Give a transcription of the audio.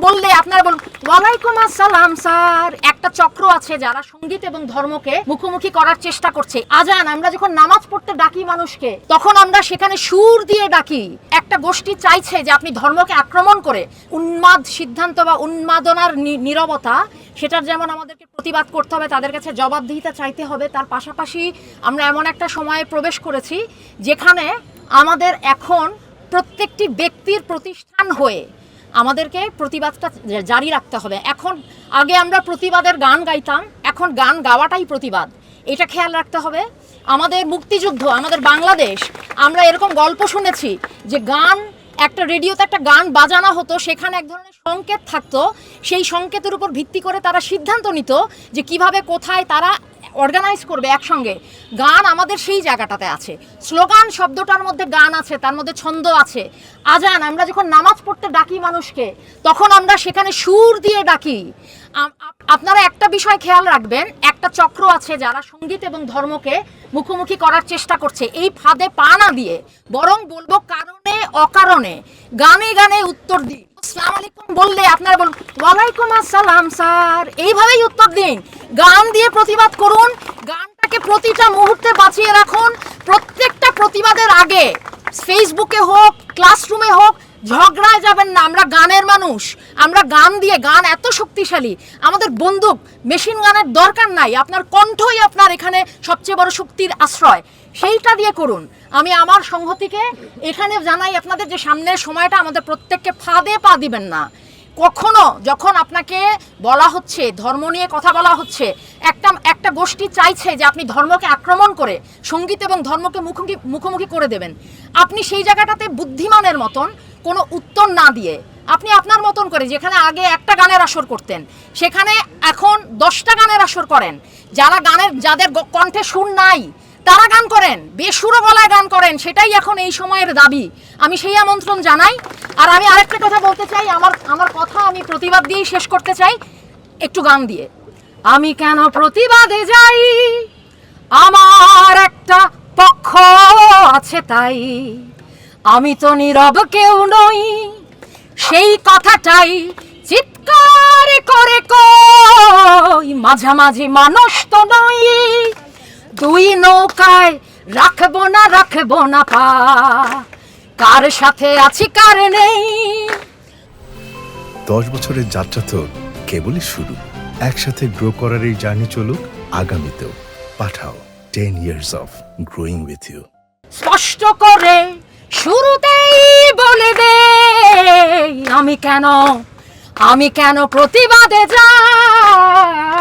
বললে আপনারা বলুন, ওয়ালাইকুম আসসালাম, স্যার। একটা চক্র আছে যারা সংগীত এবং ধর্মকে মুখোমুখি করার চেষ্টা করছে। আজান, আমরা যখন নামাজ পড়তে ডাকি মানুষকে, তখন আমরা সেখানে সুর দিয়ে ডাকি। একটা গোষ্ঠী চাইছে যে আপনি ধর্মকে আক্রমণ করে উন্মাদ সিদ্ধান্ত বা উন্মাদনার নীরবতা, সেটার যেমন আমাদেরকে প্রতিবাদ করতে হবে, তাদের কাছে জবাবদিহিতা চাইতে হবে। তার পাশাপাশি আমরা এমন একটা সময়ে প্রবেশ করেছি, যেখানে আমাদের এখন প্রত্যেকটি ব্যক্তির প্রতিষ্ঠান হয়ে আমাদেরকে প্রতিবাদটা জারি রাখতে হবে। এখন আগে আমরা প্রতিবাদের গান গাইতাম, এখন গান গাওয়াটাই প্রতিবাদ। এটা খেয়াল রাখতে হবে। আমাদের মুক্তিযুদ্ধ, আমাদের বাংলাদেশ, আমরা এরকম গল্প শুনেছি যে গান, একটা রেডিওতে একটা গান বাজানো হতো, সেখানে এক ধরনের সংকেত থাকতো। সেই সংকেতের উপর ভিত্তি করে তারা সিদ্ধান্ত নিত যে কীভাবে, কোথায় তারা অর্গানাইজ করবে একসঙ্গে। গান আমাদের সেই জায়গাটাতে আছে। স্লোগান শব্দটার মধ্যে গান আছে, তার মধ্যে ছন্দ আছে। আজান, আমরা যখন নামাজ পড়তে ডাকি মানুষকে, তখন আমরা সেখানে সুর দিয়ে ডাকি। আপনারা একটা বিষয় খেয়াল রাখবেন, একটা চক্র আছে যারা সংগীত এবং ধর্মকে মুখোমুখি করার চেষ্টা করছে, এই ফাঁদে পা না দিয়ে। বরং বলব কারণে অকারণে, গানে গানে উত্তর দিন আসসালামু আলাইকুম বললে আপনারা বলুন, ওয়ালাইকুম আসসালাম স্যার। এইভাবেই উত্তর দিন। গান দিয়ে প্রতিবাদ করুন, গানটাকে প্রতিটা মুহূর্তে বাঁচিয়ে রাখুন, প্রত্যেকটা প্রতিবাদের আগে ফেসবুকে হোক ক্লাসরুমে হোক, ঝগড়ায় যাবেন না, আমরা গানের মানুষ। আমরা গান দিয়ে গান এত শক্তিশালী, আমাদের বন্দুক মেশিন গানের দরকার নাই, আপনার কণ্ঠই আপনার এখানে সবচেয়ে বড় শক্তির আশ্রয়। সেইটা দিয়ে করুন। আমি আমার সংহতিকে এখানে জানাই আপনাদের যে সামনের সময়টা আমাদের প্রত্যেককে ফাঁদে পা দিবেন না। কখনো যখন আপনাকে বলা হচ্ছে, ধর্ম নিয়ে কথা বলা হচ্ছে, একটা একটা গোষ্ঠী চাইছে যে আপনি ধর্মকে আক্রমণ করে, সংগীত এবং ধর্মকে মুখোমুখি মুখোমুখি করে দেবেন। আপনি সেই জায়গাটাতে বুদ্ধিমানের মতন কোনো উত্তর না দিয়ে আপনি আপনার মতন করে যেখানে আগে একটা গানের আসর করতেন, সেখানে এখন দশটা গানের আসর করেন। যারা গানের, যাদের কণ্ঠে সুর নাই, তারা গান করেন, বেসুরো গলায় গান করেন, সেটাই এখন এই সময়ের দাবি। আমি সেই আমন্ত্রণ জানাই। আর আমি আরেকটা কথা বলতে চাই, আমার আমার কথা আমি প্রতিবাদ দিয়েই শেষ করতে চাই। একটু গান দিয়ে। আমি কেন প্রতিবাদে যাই? আমার একটা পক্ষ আছে তাই। আমি তো নীরব কেউ নই। সেই কথাটাই চিৎকার করে কই মাঝামাঝি মানুষ তো নই। দুই নৌকায় রাখব না রাখব না পা। কার সাথে আছি কার নেই? দশ বছরের যাত্রা তো কেবলই শুরু। একসাথে গ্রো করার এই জার্নি চলুক আগামীতেও। Pathao ten years of growing with you স্পষ্ট করে শুরুতেই বলে দে আমি কেন আমি কেন প্রতিবাদে যাই?